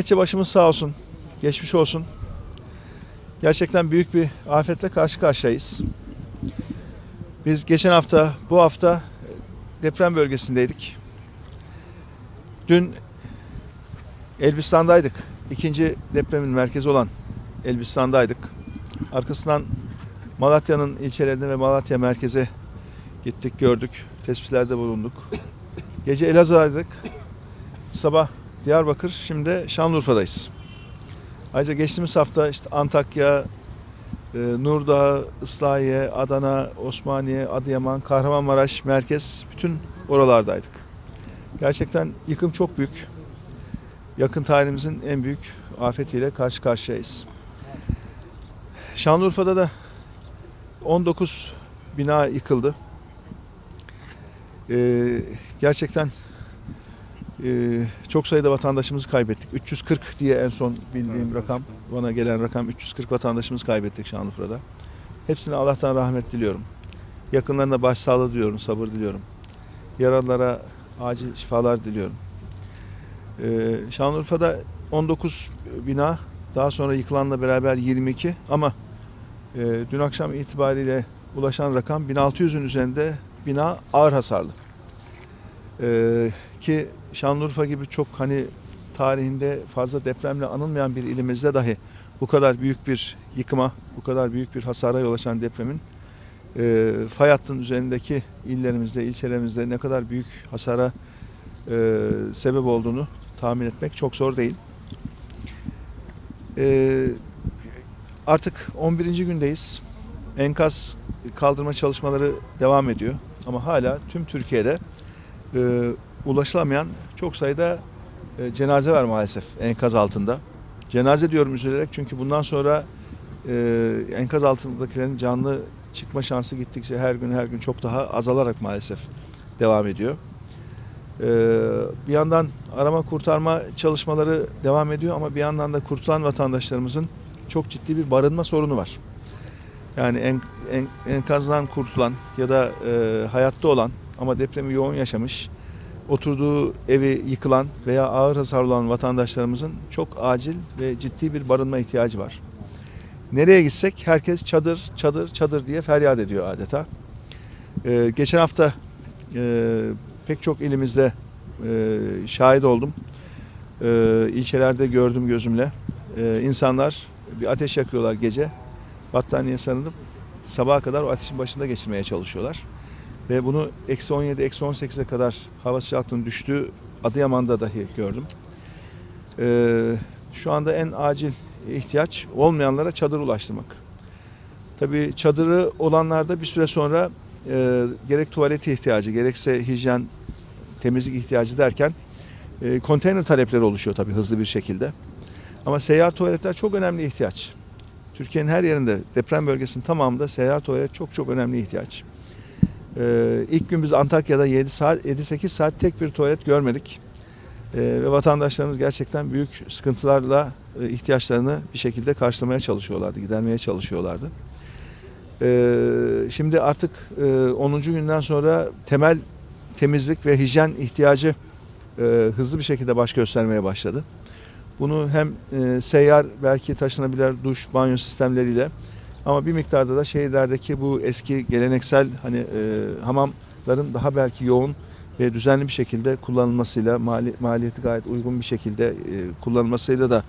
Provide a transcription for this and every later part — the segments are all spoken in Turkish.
Bahçe başımız sağ olsun. Geçmiş olsun. Gerçekten büyük bir afetle karşı karşıyayız. Biz geçen hafta, bu hafta deprem bölgesindeydik. Dün Elbistan'daydık. İkinci depremin merkezi olan Elbistan'daydık. Arkasından Malatya'nın ilçelerine ve Malatya merkeze gittik, gördük. Tespitlerde bulunduk. Gece Elazığ'daydık. Sabah Diyarbakır, şimdi Şanlıurfa'dayız. Ayrıca geçtiğimiz hafta işte Antakya, e, Nurdağ, Islahiye, Adana, Osmaniye, Adıyaman, Kahramanmaraş, merkez bütün oralardaydık. Gerçekten yıkım çok büyük. Yakın tarihimizin en büyük afetiyle karşı karşıyayız. Şanlıurfa'da da 19 bina yıkıldı. Ee, gerçekten ee, çok sayıda vatandaşımızı kaybettik. 340 diye en son bildiğim rakam, bana gelen rakam 340 vatandaşımızı kaybettik Şanlıurfa'da. Hepsine Allah'tan rahmet diliyorum. Yakınlarına başsağlığı diliyorum, sabır diliyorum. Yaralılara acil şifalar diliyorum. Ee, Şanlıurfa'da 19 bina, daha sonra yıkılanla beraber 22 ama e, dün akşam itibariyle ulaşan rakam 1600'ün üzerinde bina ağır hasarlı. Ee, ki Şanlıurfa gibi çok hani tarihinde fazla depremle anılmayan bir ilimizde dahi bu kadar büyük bir yıkıma, bu kadar büyük bir hasara yol açan depremin e, fay hattının üzerindeki illerimizde, ilçelerimizde ne kadar büyük hasara e, sebep olduğunu tahmin etmek çok zor değil. E, artık 11. gündeyiz. Enkaz kaldırma çalışmaları devam ediyor. Ama hala tüm Türkiye'de e, ulaşılamayan çok sayıda e, cenaze var maalesef enkaz altında. Cenaze diyorum üzülerek çünkü bundan sonra e, enkaz altındakilerin canlı çıkma şansı gittikçe her gün her gün çok daha azalarak maalesef devam ediyor. E, bir yandan arama kurtarma çalışmaları devam ediyor ama bir yandan da kurtulan vatandaşlarımızın çok ciddi bir barınma sorunu var. Yani en, en, enkazdan kurtulan ya da e, hayatta olan ama depremi yoğun yaşamış, oturduğu evi yıkılan veya ağır hasarlı olan vatandaşlarımızın çok acil ve ciddi bir barınma ihtiyacı var. Nereye gitsek herkes çadır, çadır, çadır diye feryat ediyor adeta. Ee, geçen hafta e, pek çok ilimizde e, şahit oldum. E, ilçelerde gördüm gözümle. E, insanlar bir ateş yakıyorlar gece. Battaniye sarılıp sabaha kadar o ateşin başında geçirmeye çalışıyorlar. Ve bunu eksi 17, eksi 18'e kadar hava sıcaklığının düştüğü Adıyaman'da dahi gördüm. Ee, şu anda en acil ihtiyaç olmayanlara çadır ulaştırmak. Tabii çadırı olanlarda bir süre sonra e, gerek tuvalete ihtiyacı, gerekse hijyen, temizlik ihtiyacı derken e, konteyner talepleri oluşuyor tabii hızlı bir şekilde. Ama seyyar tuvaletler çok önemli ihtiyaç. Türkiye'nin her yerinde deprem bölgesinin tamamında seyyar tuvalet çok çok önemli ihtiyaç. Ee, ilk gün biz Antakya'da 7 saat 7-8 saat tek bir tuvalet görmedik. Ee, ve vatandaşlarımız gerçekten büyük sıkıntılarla e, ihtiyaçlarını bir şekilde karşılamaya çalışıyorlardı, gidermeye çalışıyorlardı. Ee, şimdi artık e, 10. günden sonra temel temizlik ve hijyen ihtiyacı e, hızlı bir şekilde baş göstermeye başladı. Bunu hem e, seyyar belki taşınabilir duş, banyo sistemleriyle ama bir miktarda da şehirlerdeki bu eski geleneksel hani e, hamamların daha belki yoğun ve düzenli bir şekilde kullanılmasıyla mali, maliyeti gayet uygun bir şekilde e, kullanılmasıyla da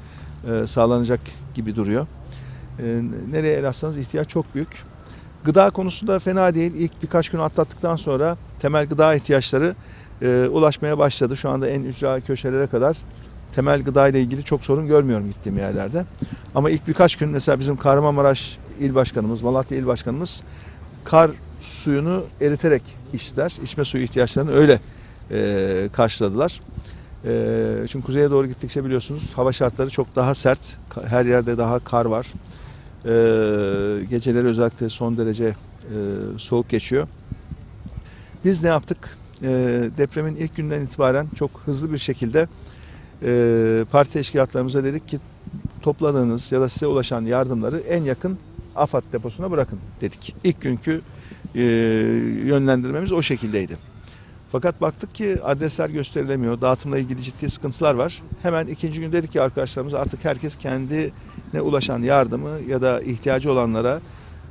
e, sağlanacak gibi duruyor. E, nereye el atsanız ihtiyaç çok büyük. Gıda konusunda fena değil. İlk birkaç gün atlattıktan sonra temel gıda ihtiyaçları e, ulaşmaya başladı. Şu anda en ücra köşelere kadar temel gıda ile ilgili çok sorun görmüyorum gittiğim yerlerde. Ama ilk birkaç gün mesela bizim Kahramanmaraş İl Başkanımız, Malatya İl Başkanımız kar suyunu eriterek içtiler. İçme suyu ihtiyaçlarını öyle e, karşıladılar. E, çünkü kuzeye doğru gittikçe biliyorsunuz hava şartları çok daha sert. Her yerde daha kar var. E, geceleri özellikle son derece e, soğuk geçiyor. Biz ne yaptık? E, depremin ilk günden itibaren çok hızlı bir şekilde e, parti teşkilatlarımıza dedik ki topladığınız ya da size ulaşan yardımları en yakın AFAD deposuna bırakın dedik. İlk günkü e, yönlendirmemiz o şekildeydi. Fakat baktık ki adresler gösterilemiyor. Dağıtımla ilgili ciddi sıkıntılar var. Hemen ikinci gün dedik ki arkadaşlarımız artık herkes kendine ulaşan yardımı ya da ihtiyacı olanlara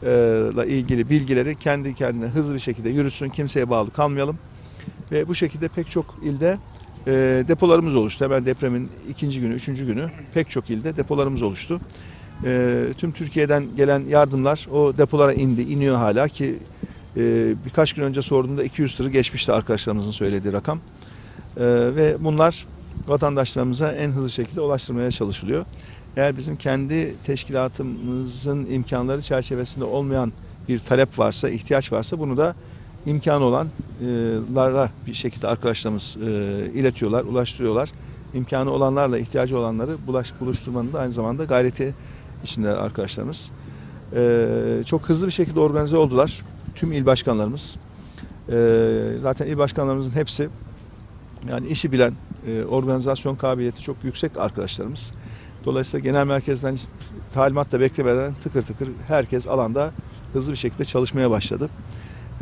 e, la ilgili bilgileri kendi kendine hızlı bir şekilde yürütsün. Kimseye bağlı kalmayalım. Ve bu şekilde pek çok ilde e, depolarımız oluştu. Hemen depremin ikinci günü, üçüncü günü pek çok ilde depolarımız oluştu. E, tüm Türkiye'den gelen yardımlar o depolara indi, iniyor hala ki e, birkaç gün önce sorduğumda 200 tırı geçmişti arkadaşlarımızın söylediği rakam. E, ve bunlar vatandaşlarımıza en hızlı şekilde ulaştırmaya çalışılıyor. Eğer bizim kendi teşkilatımızın imkanları çerçevesinde olmayan bir talep varsa, ihtiyaç varsa bunu da imkanı olanlara bir şekilde arkadaşlarımız e, iletiyorlar, ulaştırıyorlar. İmkanı olanlarla ihtiyacı olanları bulaş, buluşturmanın da aynı zamanda gayreti içinde arkadaşlarımız. E, çok hızlı bir şekilde organize oldular. Tüm il başkanlarımız. E, zaten il başkanlarımızın hepsi yani işi bilen, e, organizasyon kabiliyeti çok yüksek arkadaşlarımız. Dolayısıyla genel merkezden talimat da beklemeden tıkır tıkır herkes alanda hızlı bir şekilde çalışmaya başladı.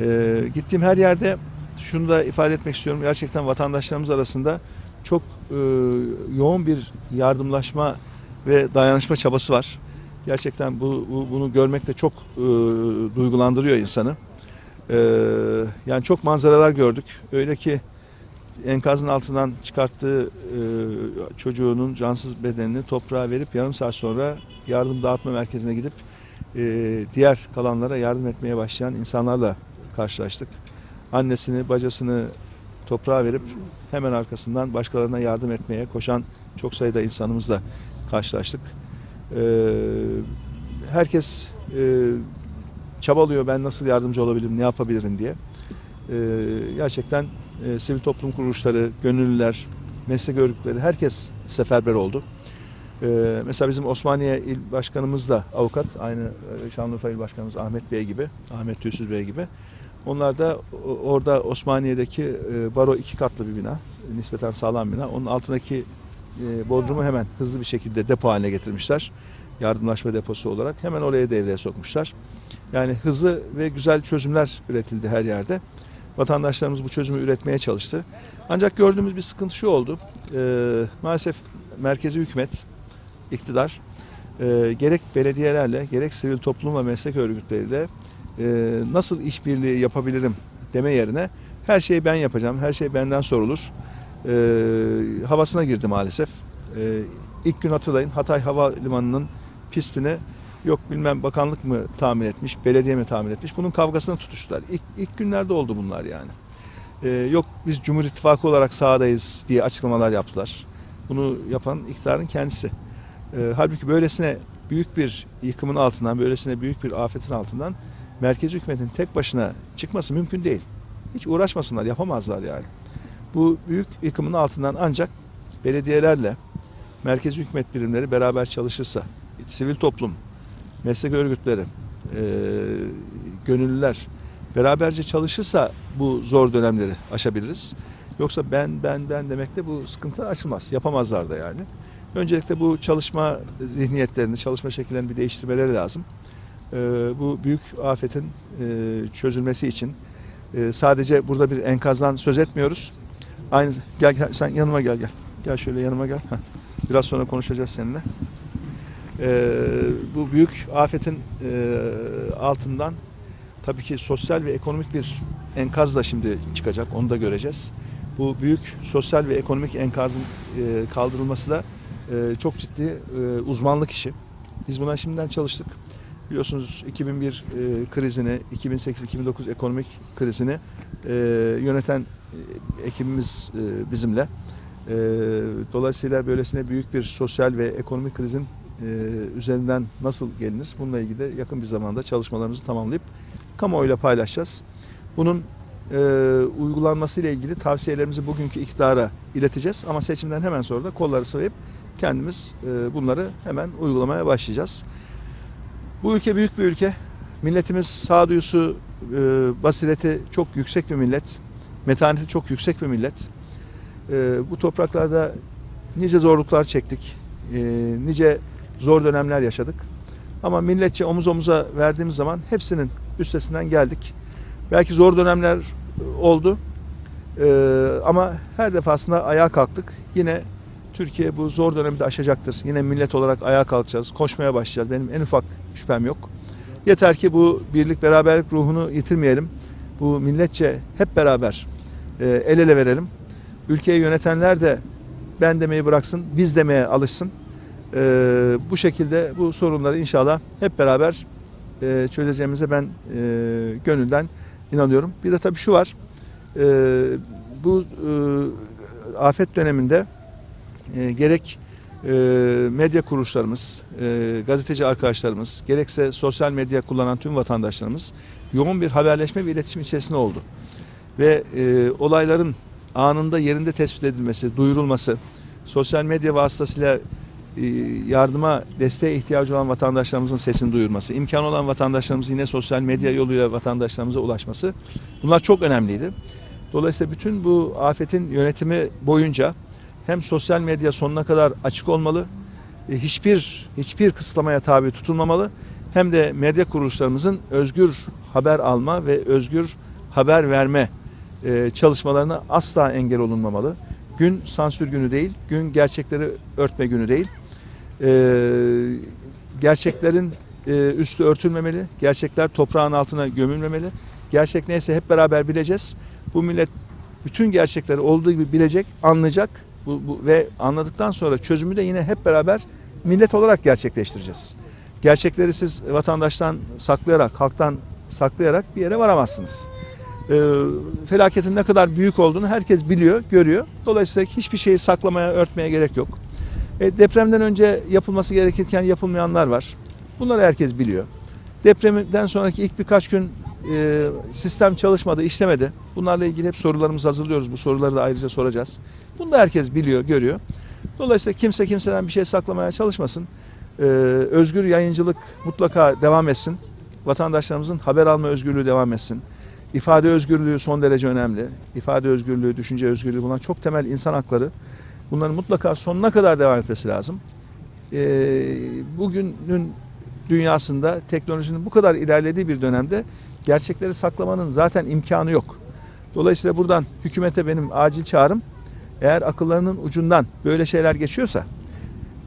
Ee, gittiğim her yerde şunu da ifade etmek istiyorum. Gerçekten vatandaşlarımız arasında çok e, yoğun bir yardımlaşma ve dayanışma çabası var. Gerçekten bu, bu bunu görmek de çok e, duygulandırıyor insanı. E, yani çok manzaralar gördük. Öyle ki enkazın altından çıkarttığı e, çocuğunun cansız bedenini toprağa verip yarım saat sonra yardım dağıtma merkezine gidip e, diğer kalanlara yardım etmeye başlayan insanlarla karşılaştık. Annesini, bacasını toprağa verip hemen arkasından başkalarına yardım etmeye koşan çok sayıda insanımızla karşılaştık. Ee, herkes e, çabalıyor ben nasıl yardımcı olabilirim, ne yapabilirim diye. Ee, gerçekten e, sivil toplum kuruluşları, gönüllüler, meslek örgütleri herkes seferber oldu. Ee, mesela bizim Osmaniye İl Başkanımız da avukat. Aynı e, Şanlıurfa İl Başkanımız Ahmet Bey gibi, Ahmet Tüysüz Bey gibi. Onlar da orada Osmaniye'deki e, baro iki katlı bir bina. Nispeten sağlam bina. Onun altındaki e, bodrumu hemen hızlı bir şekilde depo haline getirmişler. Yardımlaşma deposu olarak. Hemen oraya devreye sokmuşlar. Yani hızlı ve güzel çözümler üretildi her yerde. Vatandaşlarımız bu çözümü üretmeye çalıştı. Ancak gördüğümüz bir sıkıntı şu oldu. E, maalesef merkezi hükümet, iktidar e, gerek belediyelerle gerek sivil toplum ve meslek örgütleriyle e, nasıl işbirliği yapabilirim deme yerine her şeyi ben yapacağım, her şey benden sorulur e, havasına girdi maalesef. E, ilk gün hatırlayın Hatay Havalimanı'nın pistini yok bilmem bakanlık mı tamir etmiş, belediye mi tamir etmiş bunun kavgasına tutuştular. İlk, ilk günlerde oldu bunlar yani. E, yok biz Cumhur İttifakı olarak sahadayız diye açıklamalar yaptılar. Bunu yapan iktidarın kendisi. E, halbuki böylesine büyük bir yıkımın altından, böylesine büyük bir afetin altından merkezi hükümetin tek başına çıkması mümkün değil. Hiç uğraşmasınlar, yapamazlar yani. Bu büyük yıkımın altından ancak belediyelerle merkezi hükümet birimleri beraber çalışırsa, sivil toplum, meslek örgütleri, e, gönüllüler beraberce çalışırsa bu zor dönemleri aşabiliriz. Yoksa ben ben ben demekle bu sıkıntılar açılmaz. Yapamazlar da yani. Öncelikle bu çalışma zihniyetlerini, çalışma şekillerini bir değiştirmeleri lazım. E, bu büyük afetin e, çözülmesi için e, sadece burada bir enkazdan söz etmiyoruz. Aynı gel, gel sen yanıma gel gel. Gel şöyle yanıma gel. Heh. Biraz sonra konuşacağız seninle. E, bu büyük afetin e, altından tabii ki sosyal ve ekonomik bir enkaz da şimdi çıkacak. Onu da göreceğiz. Bu büyük sosyal ve ekonomik enkazın e, kaldırılması da e, çok ciddi e, uzmanlık işi. Biz buna şimdiden çalıştık. Biliyorsunuz 2001 e, krizini, 2008-2009 ekonomik krizini e, yöneten e, ekibimiz e, bizimle. E, dolayısıyla böylesine büyük bir sosyal ve ekonomik krizin e, üzerinden nasıl gelinir? Bununla ilgili de yakın bir zamanda çalışmalarımızı tamamlayıp kamuoyuyla paylaşacağız. Bunun e, uygulanması ile ilgili tavsiyelerimizi bugünkü iktidara ileteceğiz. Ama seçimden hemen sonra da kolları sıvayıp kendimiz e, bunları hemen uygulamaya başlayacağız. Bu ülke büyük bir ülke. Milletimiz sağduyusu, e, basireti çok yüksek bir millet. Metaneti çok yüksek bir millet. E, bu topraklarda nice zorluklar çektik. E, nice zor dönemler yaşadık. Ama milletçe omuz omuza verdiğimiz zaman hepsinin üstesinden geldik. Belki zor dönemler oldu. Ee, ama her defasında ayağa kalktık. Yine Türkiye bu zor dönemi de aşacaktır. Yine millet olarak ayağa kalkacağız, koşmaya başlayacağız. Benim en ufak şüphem yok. Yeter ki bu birlik beraberlik ruhunu yitirmeyelim. Bu milletçe hep beraber e, el ele verelim. Ülkeyi yönetenler de ben demeyi bıraksın, biz demeye alışsın. E, bu şekilde bu sorunları inşallah hep beraber e, çözeceğimize ben e, gönülden inanıyorum. Bir de tabii şu var. E, bu e, afet döneminde e, gerek e, medya kuruluşlarımız, e, gazeteci arkadaşlarımız, gerekse sosyal medya kullanan tüm vatandaşlarımız yoğun bir haberleşme ve iletişim içerisinde oldu. Ve e, olayların anında yerinde tespit edilmesi, duyurulması, sosyal medya vasıtasıyla e, yardıma, desteğe ihtiyacı olan vatandaşlarımızın sesini duyurması, imkan olan vatandaşlarımızın yine sosyal medya yoluyla vatandaşlarımıza ulaşması bunlar çok önemliydi. Dolayısıyla bütün bu afetin yönetimi boyunca hem sosyal medya sonuna kadar açık olmalı, e, hiçbir hiçbir kısıtlamaya tabi tutulmamalı, hem de medya kuruluşlarımızın özgür haber alma ve özgür haber verme e, çalışmalarına asla engel olunmamalı. Gün sansür günü değil, gün gerçekleri örtme günü değil. E, gerçeklerin üstü örtülmemeli, gerçekler toprağın altına gömülmemeli. Gerçek neyse hep beraber bileceğiz. Bu millet bütün gerçekleri olduğu gibi bilecek, anlayacak bu, bu, ve anladıktan sonra çözümü de yine hep beraber millet olarak gerçekleştireceğiz. Gerçekleri siz vatandaştan saklayarak, halktan saklayarak bir yere varamazsınız. Ee, felaketin ne kadar büyük olduğunu herkes biliyor, görüyor. Dolayısıyla hiçbir şeyi saklamaya, örtmeye gerek yok. E, depremden önce yapılması gerekirken yapılmayanlar var. Bunları herkes biliyor. Depremden sonraki ilk birkaç gün e, sistem çalışmadı, işlemedi. Bunlarla ilgili hep sorularımızı hazırlıyoruz. Bu soruları da ayrıca soracağız. Bunu da herkes biliyor, görüyor. Dolayısıyla kimse kimseden bir şey saklamaya çalışmasın. Ee, özgür yayıncılık mutlaka devam etsin. Vatandaşlarımızın haber alma özgürlüğü devam etsin. İfade özgürlüğü son derece önemli. İfade özgürlüğü, düşünce özgürlüğü bunlar çok temel insan hakları. Bunların mutlaka sonuna kadar devam etmesi lazım. Ee, bugünün dünyasında teknolojinin bu kadar ilerlediği bir dönemde gerçekleri saklamanın zaten imkanı yok. Dolayısıyla buradan hükümete benim acil çağrım eğer akıllarının ucundan böyle şeyler geçiyorsa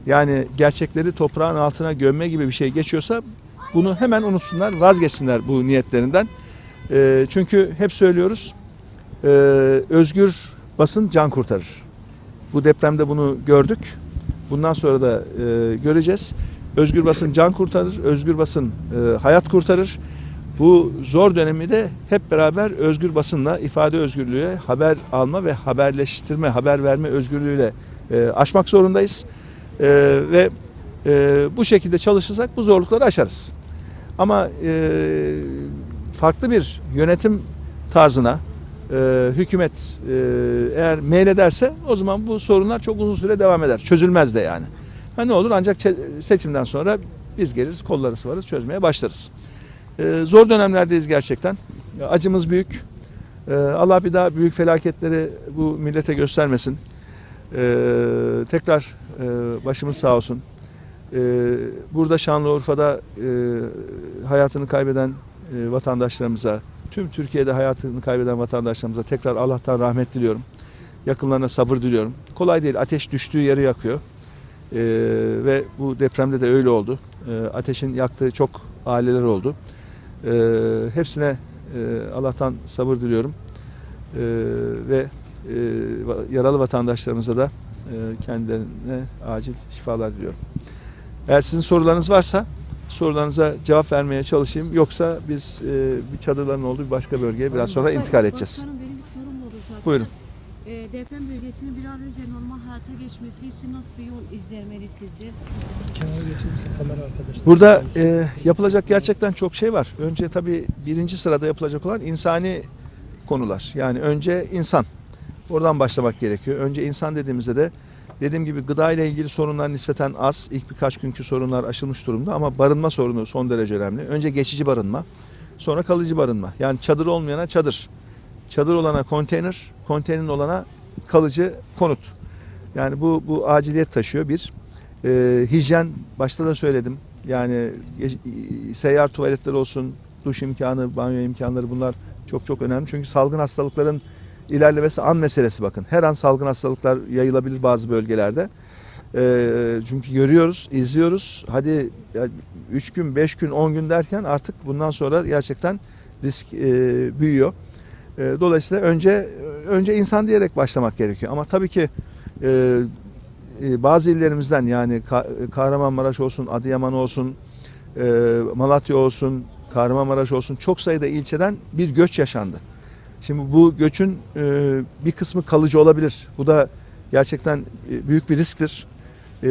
yani gerçekleri toprağın altına gömme gibi bir şey geçiyorsa bunu hemen unutsunlar, vazgeçsinler bu niyetlerinden. Ee, çünkü hep söylüyoruz, e, özgür basın can kurtarır. Bu depremde bunu gördük. Bundan sonra da e, göreceğiz. Özgür basın can kurtarır, özgür basın e, hayat kurtarır. Bu zor dönemi de hep beraber özgür basınla ifade özgürlüğü, haber alma ve haberleştirme, haber verme özgürlüğüyle e, aşmak zorundayız. E, ve e, bu şekilde çalışırsak bu zorlukları aşarız. Ama e, farklı bir yönetim tarzına e, hükümet e, eğer meylederse o zaman bu sorunlar çok uzun süre devam eder. Çözülmez de yani. Ha ne olur ancak seçimden sonra biz geliriz, kolları sıvarız, çözmeye başlarız. Ee, zor dönemlerdeyiz gerçekten. Acımız büyük. Ee, Allah bir daha büyük felaketleri bu millete göstermesin. Ee, tekrar e, başımız sağ olsun. Burada Şanlıurfa'da e, hayatını kaybeden e, vatandaşlarımıza, tüm Türkiye'de hayatını kaybeden vatandaşlarımıza tekrar Allah'tan rahmet diliyorum. Yakınlarına sabır diliyorum. Kolay değil. Ateş düştüğü yeri yakıyor. Ee, ve bu depremde de öyle oldu. Ee, ateşin yaktığı çok aileler oldu. Ee, hepsine e, Allah'tan sabır diliyorum. Ee, ve e, yaralı vatandaşlarımıza da e, kendilerine acil şifalar diliyorum. Eğer sizin sorularınız varsa sorularınıza cevap vermeye çalışayım. Yoksa biz e, bir çadırların olduğu bir başka bölgeye biraz sonra intikal edeceğiz. Başkanım benim bir sorum zaten. Buyurun. Ee, deprem bölgesinin bir an önce normal hayata geçmesi için nasıl bir yol izlenmeli sizce? Kenara geçebilirsin kamera arkadaşlar. Burada e, yapılacak gerçekten çok şey var. Önce tabii birinci sırada yapılacak olan insani konular. Yani önce insan. Oradan başlamak gerekiyor. Önce insan dediğimizde de dediğim gibi gıda ile ilgili sorunlar nispeten az. İlk birkaç günkü sorunlar aşılmış durumda ama barınma sorunu son derece önemli. Önce geçici barınma, sonra kalıcı barınma. Yani çadır olmayana çadır, çadır olana konteyner, konteyner olana kalıcı konut. Yani bu bu aciliyet taşıyor bir. Ee, hijyen başta da söyledim. Yani seyyar tuvaletler olsun, duş imkanı, banyo imkanları bunlar çok çok önemli. Çünkü salgın hastalıkların ilerlemesi an meselesi bakın. Her an salgın hastalıklar yayılabilir bazı bölgelerde. Ee, çünkü görüyoruz, izliyoruz. Hadi 3 gün, 5 gün, 10 gün derken artık bundan sonra gerçekten risk e, büyüyor. E, dolayısıyla önce önce insan diyerek başlamak gerekiyor. Ama tabii ki e, e, bazı illerimizden yani Ka- Kahramanmaraş olsun, Adıyaman olsun, e, Malatya olsun, Kahramanmaraş olsun çok sayıda ilçeden bir göç yaşandı. Şimdi bu göçün bir kısmı kalıcı olabilir. Bu da gerçekten büyük bir risktir. E,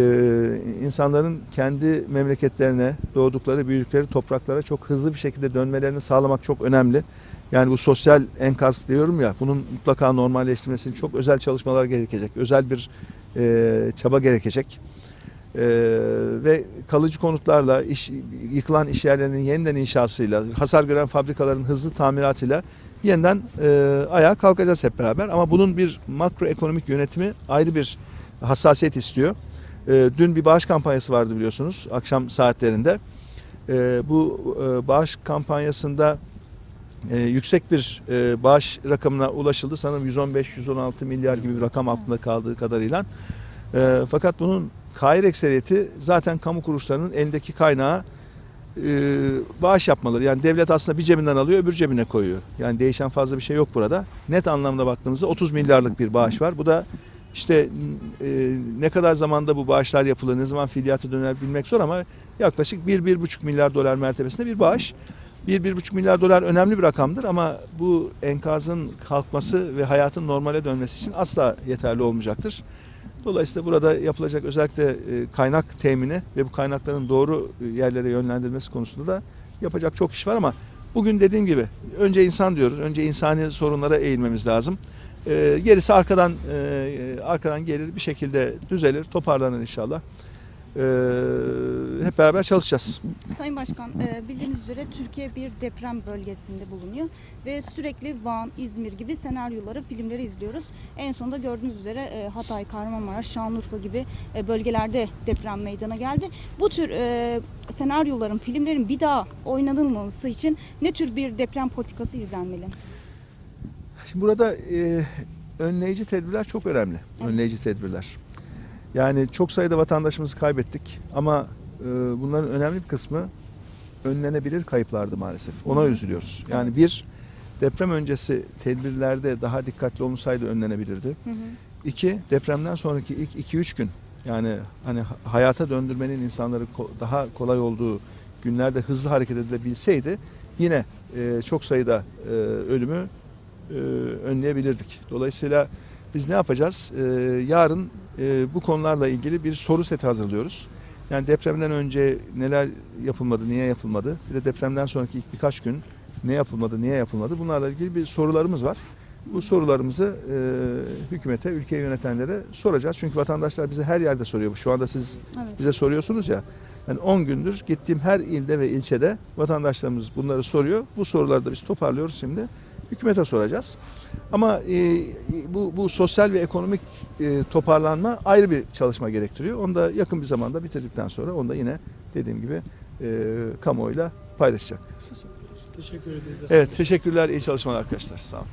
insanların kendi memleketlerine, doğdukları, büyüdükleri topraklara çok hızlı bir şekilde dönmelerini sağlamak çok önemli. Yani bu sosyal enkaz diyorum ya, bunun mutlaka normalleştirmesi için çok özel çalışmalar gerekecek. Özel bir e, çaba gerekecek. E, ve kalıcı konutlarla, iş, yıkılan iş yerlerinin yeniden inşasıyla, hasar gören fabrikaların hızlı tamiratıyla yeniden e, ayağa kalkacağız hep beraber. Ama bunun bir makroekonomik yönetimi ayrı bir hassasiyet istiyor. E, dün bir bağış kampanyası vardı biliyorsunuz akşam saatlerinde. E, bu e, bağış kampanyasında e, yüksek bir e, bağış rakamına ulaşıldı. Sanırım 115-116 milyar gibi bir rakam altında kaldığı kadarıyla. E, fakat bunun hayır ekseriyeti zaten kamu kuruluşlarının elindeki kaynağı e, bağış yapmaları. Yani devlet aslında bir cebinden alıyor öbür cebine koyuyor. Yani değişen fazla bir şey yok burada. Net anlamda baktığımızda 30 milyarlık bir bağış var. Bu da işte e, ne kadar zamanda bu bağışlar yapılır, ne zaman fiiliyata döner bilmek zor ama yaklaşık 1-1,5 milyar dolar mertebesinde bir bağış. 1-1,5 milyar dolar önemli bir rakamdır ama bu enkazın kalkması ve hayatın normale dönmesi için asla yeterli olmayacaktır. Dolayısıyla burada yapılacak özellikle e, kaynak temini ve bu kaynakların doğru e, yerlere yönlendirilmesi konusunda da yapacak çok iş var ama bugün dediğim gibi önce insan diyoruz. Önce insani sorunlara eğilmemiz lazım. E, gerisi arkadan arkadan gelir bir şekilde düzelir, toparlanır inşallah. E, hep beraber çalışacağız. Sayın Başkan, e, bildiğiniz üzere Türkiye bir deprem bölgesinde bulunuyor ve sürekli Van, İzmir gibi senaryoları, filmleri izliyoruz. En sonunda gördüğünüz üzere e, Hatay, Kahramanmaraş, Şanlıurfa gibi e, bölgelerde deprem meydana geldi. Bu tür senaryoların, filmlerin bir daha oynanılmaması için ne tür bir deprem politikası izlenmeli? Şimdi burada önleyici tedbirler çok önemli. Evet. Önleyici tedbirler. Yani çok sayıda vatandaşımızı kaybettik ama e, bunların önemli bir kısmı önlenebilir kayıplardı maalesef. Ona üzülüyoruz. Yani Evet. bir deprem öncesi tedbirlerde daha dikkatli olunsaydı önlenebilirdi. Hı hı. İki, depremden sonraki ilk 2-3 gün yani hani ha- hayata döndürmenin insanları daha kolay olduğu günlerde hızlı hareket edilebilseydi yine e, çok sayıda e, ölümü e, önleyebilirdik. Dolayısıyla biz ne yapacağız? E, yarın e, bu konularla ilgili bir soru seti hazırlıyoruz. Yani depremden önce neler yapılmadı, niye yapılmadı? Bir de depremden sonraki ilk birkaç gün ne yapılmadı, niye yapılmadı? Bunlarla ilgili bir sorularımız var. Bu sorularımızı e, hükümete, ülkeyi yönetenlere soracağız. Çünkü vatandaşlar bize her yerde soruyor. Şu anda siz Evet. bize soruyorsunuz ya. Yani 10 gündür gittiğim her ilde ve ilçede vatandaşlarımız bunları soruyor. Bu soruları da biz toparlıyoruz şimdi. Hükümete soracağız. Ama e, bu, bu sosyal ve ekonomik e, toparlanma ayrı bir çalışma gerektiriyor. Onu da yakın bir zamanda bitirdikten sonra onu da yine dediğim gibi e, kamuoyuyla paylaşacak. Teşekkür ederiz. Evet teşekkürler, iyi çalışmalar arkadaşlar. Sağ olun.